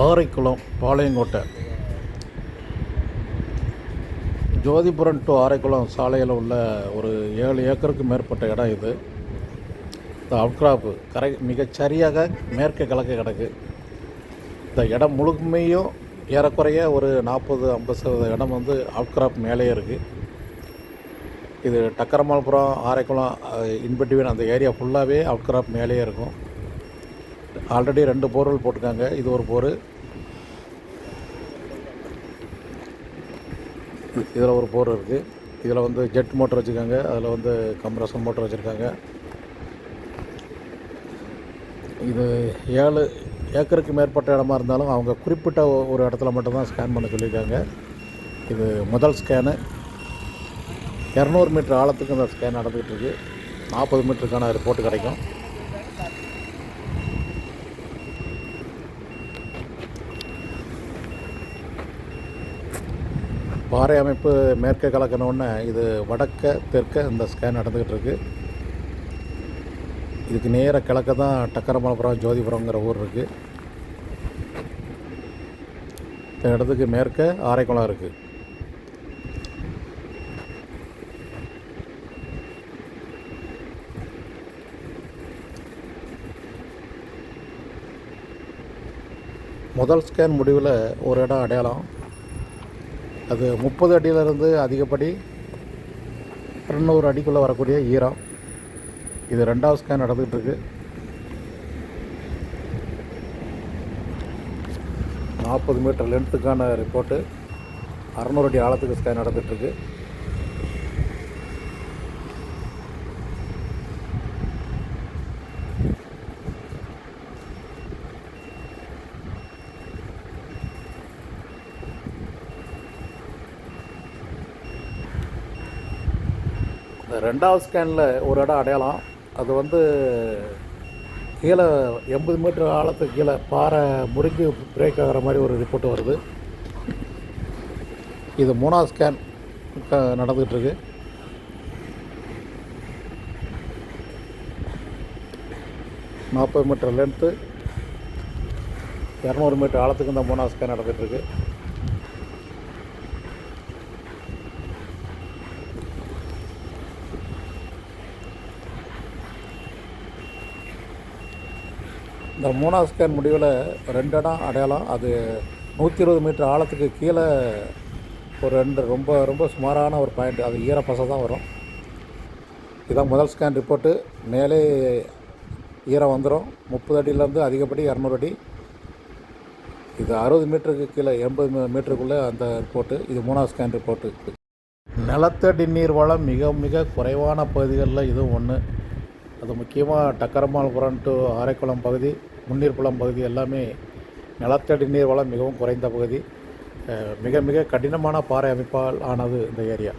Araikulam Palayamkottai. Jothipuram to Araikulam சாலையில் உள்ள ஒரு ஏழு ஏக்கருக்கு மேற்பட்ட இடம் இது. இந்த அவுட்கிராப்பு கரை மிகச்சரியாக மேற்கு கிழக்கு கிடக்கு. இந்த இடம் முழுமையும் ஏறக்குறைய ஒரு நாற்பது ஐம்பது சதவீத இடம் வந்து அவுட்கிராப் மேலேயே இருக்குது இது டக்கரமால்புரம் ஆரைக்குளம் இன்பிட்வீன் அந்த ஏரியா ஃபுல்லாகவே அவுட்கிராப் மேலேயே இருக்கும். ஆல்ரெடி ரெண்டு போர்வெல் போட்டிருக்காங்க. இது ஒரு போர். இதில் ஒரு போர் இருக்குது இதில் வந்து ஜெட் மோட்டர் வச்சுருக்காங்க. அதில் வந்து கம்ப்ரஸர் மோட்டர் வச்சுருக்காங்க. இது ஏழு ஏக்கருக்கு மேற்பட்ட இடமா இருந்தாலும் அவங்க குறிப்பிட்ட ஒரு இடத்துல மட்டும்தான் ஸ்கேன் பண்ண சொல்லியிருக்காங்க. இது முதல் ஸ்கேனு இரநூறு மீட்டர் ஆழத்துக்கு அந்த ஸ்கேன் நடந்துகிட்டு இருக்குது நாற்பது மீட்டருக்கான ரிப்போர்ட் கிடைக்கும். பாறை அமைப்பு மேற்கே கலக்கணுன்னே இது வடக்க தெற்க இந்த ஸ்கேன் நடந்துக்கிட்டு இருக்குது இதுக்கு நேர கிழக்க தான் டக்கரமலபுரம் ஜோதிபுரங்கிற ஊர் இருக்குது இந்த இடத்துக்கு மேற்க ஆரைக்குளம் இருக்குது முதல் ஸ்கேன் முடிவில் ஒரு இடம் அடையாளம். அது முப்பது அடியிலிருந்து அதிகப்படி இரநூறு அடிக்குள்ளே வரக்கூடிய ஈரம். இது ரெண்டாவது ஸ்கேன் நடந்துகிட்டு இருக்கு நாற்பது மீட்டர் லென்த்துக்கான ரிப்போர்ட்டு அறநூறு அடி ஆழத்துக்கு ஸ்கேன் நடந்துகிட்ருக்கு ரெண்டாவது ஸ்கேனில் ஒரு இடம் அடையாளம். அது வந்து கீழே எண்பது மீட்டர் ஆழத்துக்கு கீழே பாறை முறுக்கி பிரேக் ஆகிற மாதிரி ஒரு ரிப்போர்ட் வருது. இது மூணாவது ஸ்கேன் நடந்துகிட்ருக்கு நாற்பது மீட்டர் லென்த்து இரநூறு மீட்டர் ஆழத்துக்கு இந்த மூணாவது ஸ்கேன் நடந்துகிட்டு இந்த மூணாவது ஸ்கேன் முடிவில் ரெண்டு இடம் அடையாளம். அது நூற்றி இருபது மீட்டர் ஆழத்துக்கு கீழே ஒரு ரெண்டு ரொம்ப ரொம்ப சுமாரான ஒரு பாயிண்ட் அது ஈரப்பசை தான் வரும். இதான் முதல் ஸ்கேன் ரிப்போர்ட்டு மேலே ஈரம் வந்துடும் முப்பது அடியிலேருந்து அதிகப்படி இரநூறு அடி. இது அறுபது மீட்டருக்கு கீழே எண்பது மீ- மீட்டருக்குள்ளே அந்த ரிப்போர்ட்டு இது மூணாவது ஸ்கேன் ரிப்போர்ட்டு நிலத்தடி நீர் வளம் மிக மிக குறைவான பகுதிகளில் இதுவும் ஒன்று அது முக்கியமாக டக்கரமால்புரம் டு ஆரைக்குளம் பகுதி முன்னீர்குளம் பகுதி எல்லாமே நிலத்தடி நீர் வளம் மிகவும் குறைந்த பகுதி. மிக மிக கடினமான பாறை அமைப்பால் ஆனது இந்த ஏரியா.